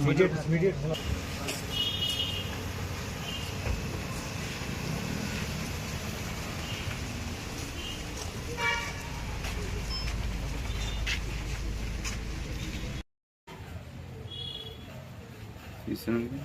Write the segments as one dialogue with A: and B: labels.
A: Immediate,
B: immediate. 이 쓰는 게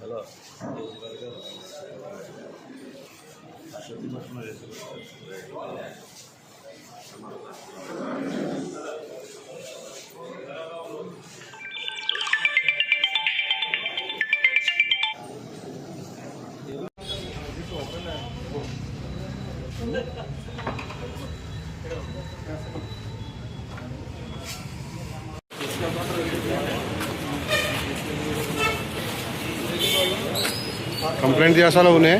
B: hello Thank you.
A: Complaint చేస్తాను అవునే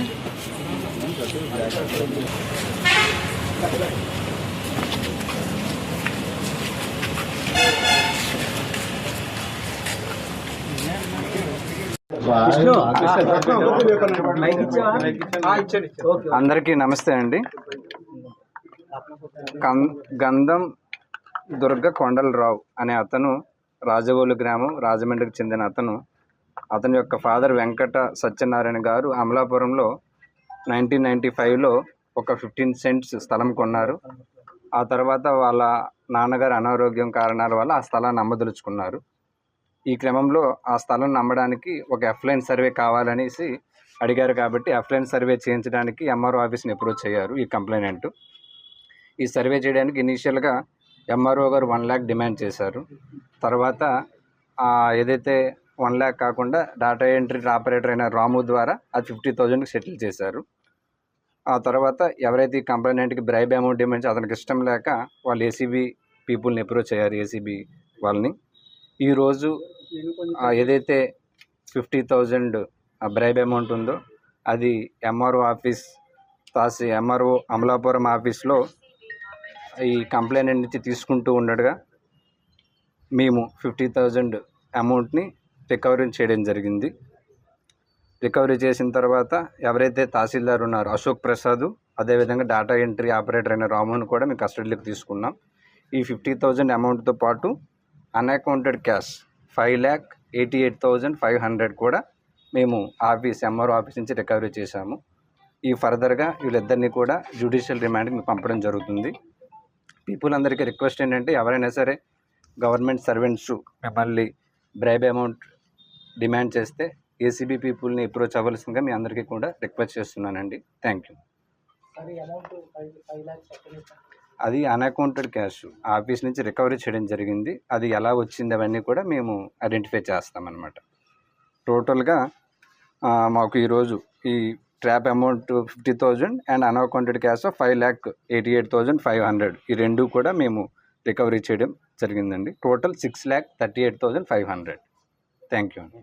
A: అందరికీ నమస్తే అండి. గంధం దుర్గ కొండలరావు అనే అతను రాజవోలు గ్రామం రాజమండ్రికి చెందిన అతను అతని యొక్క ఫాదర్ వెంకట సత్యనారాయణ గారు అమలాపురంలో నైన్టీన్ నైంటీ ఫైవ్లో ఒక ఫిఫ్టీన్ సెంట్స్ స్థలం కొన్నారు. ఆ తర్వాత వాళ్ళ నాన్నగారు అనారోగ్యం కారణాల వల్ల ఆ స్థలాన్ని అమ్మదలుచుకున్నారు. ఈ క్రమంలో ఆ స్థలం నమ్మడానికి ఒక ఎఫ్లైన్ సర్వే కావాలనేసి అడిగారు కాబట్టి ఎఫ్లైన్ సర్వే చేయించడానికి ఎంఆర్ఓ ఆఫీస్ని అప్రోచ్ అయ్యారు ఈ కంప్లైనెంట్. ఈ సర్వే చేయడానికి ఇనీషియల్గా ఎంఆర్ఓ గారు వన్ ల్యాక్ డిమాండ్ చేశారు. తర్వాత ఏదైతే వన్ ల్యాక్ కాకుండా డేటా ఎంట్రీ ఆపరేటర్ అయిన రాము ద్వారా అది ఫిఫ్టీ థౌజండ్కి సెటిల్ చేశారు. ఆ తర్వాత ఎవరైతే ఈ కంప్లైంట్కి బ్రైబ్ అమౌంట్ డిమాండ్ అతనికి ఇష్టం లేక వాళ్ళు ఏసీబీ పీపుల్ని అప్రోచ్ అయ్యారు ఏసీబీ వాళ్ళని. ఈరోజు ఏదైతే ఫిఫ్టీ థౌజండ్ బ్రైబ్ అమౌంట్ ఉందో అది ఎంఆర్ఓ ఆఫీస్ తాసి ఎంఆర్ఓ అమలాపురం ఆఫీస్లో ఈ కంప్లైంట్ నుంచి తీసుకుంటూ ఉండగా మేము ఫిఫ్టీ థౌజండ్ అమౌంట్ని రికవరీ చేయడం జరిగింది. రికవరీ చేసిన తర్వాత ఎవరైతే తహసీల్దార్ ఉన్నారో అశోక్ ప్రసాద్ అదేవిధంగా డేటా ఎంట్రీ ఆపరేటర్ అయిన రామోహన్ కూడా మేము కస్టడీలోకి తీసుకున్నాం. ఈ ఫిఫ్టీ థౌజండ్ అమౌంట్తో పాటు unaccounted cash five lakh eighty eight thousand five hundred కూడా మేము ఆఫీస్ ఎంఆర్ఓ ఆఫీస్ నుంచి రికవరీ చేశాము. ఈ ఫర్దర్గా వీళ్ళిద్దరినీ కూడా జ్యుడిషియల్ రిమాండ్కి పంపడం జరుగుతుంది. పీపుల్ అందరికీ రిక్వెస్ట్ ఏంటంటే ఎవరైనా సరే గవర్నమెంట్ సర్వెంట్స్ మిమ్మల్ని బ్రైబ్ అమౌంట్ డిమాండ్ చేస్తే ఏసీబీ పీపుల్ని అప్రోచ్ అవ్వాల్సిందిగా మీ అందరికీ కూడా రిక్వెస్ట్ చేస్తున్నానండి. థ్యాంక్ యూ అది అన్అకౌంటెడ్ క్యాష్ ఆఫీస్ నుంచి రికవరీ చేయడం జరిగింది. అది ఎలా వచ్చింది అవన్నీ కూడా మేము ఐడెంటిఫై చేస్తామన్నమాట. టోటల్గా మాకు ఈరోజు ఈ trap amount fifty thousand and unaccounted cash of five lakh eighty eight thousand five hundred ఈ రెండు కూడా మేము రికవరీ చేయడం జరిగిందండి. Total six lakh thirty eight thousand five hundred thank you అండి